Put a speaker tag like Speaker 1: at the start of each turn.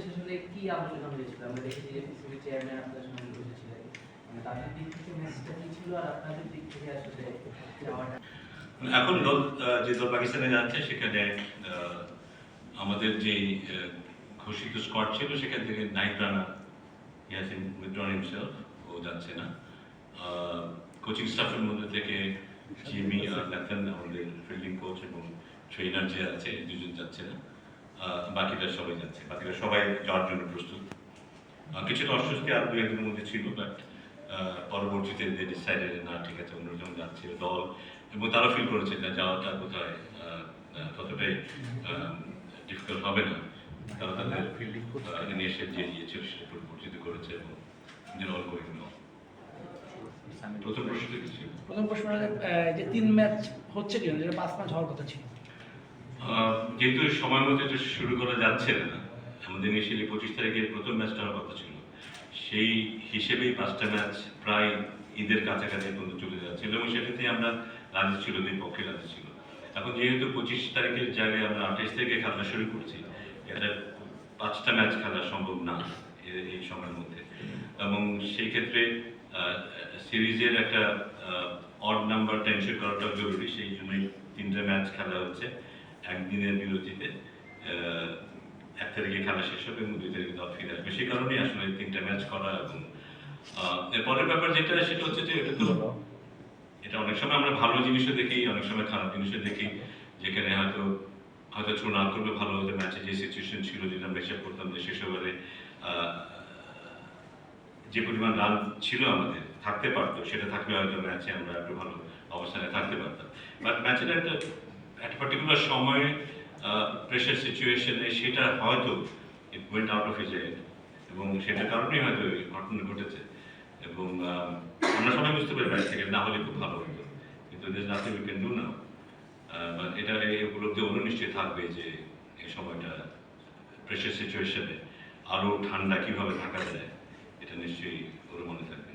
Speaker 1: আসলে কি আলোচনা হয়েছিল? আমরা দেখেছি যে পিসিবি চেয়ারম্যান আপনার সঙ্গে বসেছিলেন। মানে তাদের দিক থেকে ম্যাচটা কি ছিল আর আপনাদের দিক থেকে আসলে যাওয়াটা?
Speaker 2: এখন দল যে দল পাকিস্তানে যাচ্ছে, সেখানে আমাদের যে ঘোষিত স্কোয়াড ছিল, সেখান থেকে knight runner Yasin withdrawn himself, ও যাচ্ছে না। কোচিং স্টাফের মধ্যে থেকে জিমি আর আমাদের ফিল্ডিং কোচ এবং ট্রেনার যে আছে, দুজন যাচ্ছে না। আহ, বাকিরা সবাই যাচ্ছে। বাকিরা সবাই যাওয়ার জন্য প্রস্তুত। কিছুটা অস্বস্তি আর দু একজনের মধ্যে ছিল বাট পরবর্তীতে যে ডিসাইডেড না ঠিক আছে অন্যজন যাচ্ছে দল। এবং তারা ফিল করেছে যে যাওয়াটা কোথায় ততটাই ডিফিকাল্ট হবে না। তারা তাদের ইনিশিয়াল যে ইয়ে সেটা পরিবর্তিত করেছে এবং দিন অল নাও প্রথম প্রশ্নটা কি ছিল?
Speaker 3: প্রথম প্রশ্ন যে তিন ম্যাচ হচ্ছে কিনা যেটা পাঁচ ম্যাচ হওয়ার কথা ছিল।
Speaker 2: আহ, যেহেতু সময় মতো এটা শুরু করা যাচ্ছে না, আমাদের ইনিশিয়ালি পঁচিশ তারিখের প্রথম ম্যাচটা হওয়ার কথা ছিল। সেই হিসেবেই পাঁচটা ম্যাচ প্রায় ঈদের কাছাকাছি পর্যন্ত চলে যাচ্ছিল এবং সেটাতে আমরা রাজি ছিল দুই পক্ষে রাজি ছিল। এখন যেহেতু পঁচিশ তারিখের জায়গায় আমরা আঠাইশ তারিখে খেলা শুরু করছি, এটা পাঁচটা ম্যাচ খেলা সম্ভব না এই সময়ের মধ্যে। এবং সেই ক্ষেত্রে সিরিজের একটা অড নাম্বার টেনশন করাটাও জরুরি, সেই জন্যই তিনটা ম্যাচ খেলা হচ্ছে। একদিনের বিরতিতে এক তারিখে খেলা শেষ হবে এবং দুই তারিখে দল ফিরে আসবে। সেই কারণেই আসলে তিনটা ম্যাচ করা এবং এরপরের ব্যাপার যেটা, সেটা হচ্ছে যে এটা তো এটা অনেক সময় আমরা ভালো জিনিসও দেখি, অনেক সময় খারাপ জিনিসও দেখি। যেখানে হয়তো হয়তো থ্রো না করলে ভালো হতো, ম্যাচে যে সিচুয়েশন ছিল যেটা আমরা হিসাব করতাম যে শেষ ওভারে যে পরিমাণ রান ছিল আমাদের, থাকতে পারতো। সেটা থাকলে হয়তো ম্যাচে আমরা একটু ভালো অবস্থানে থাকতে পারতাম। বাট ম্যাচের একটা একটা পার্টিকুলার সময়ে প্রেশার সিচুয়েশনে সেটা হয়তো it went out of his এবং সেটার কারণেই হয়তো এই ঘটনা ঘটেছে এবং আমরা সবাই বুঝতে পারি ব্যাট থেকে না হলে খুব ভালো হতো। কিন্তু nothing we can do now এটা এই উপলব্ধি অন্য নিশ্চয়ই থাকবে যে এই সময়টা প্রেশার সিচুয়েশনে আরও ঠান্ডা কীভাবে থাকা যায়, এটা নিশ্চয়ই ওর মনে থাকবে।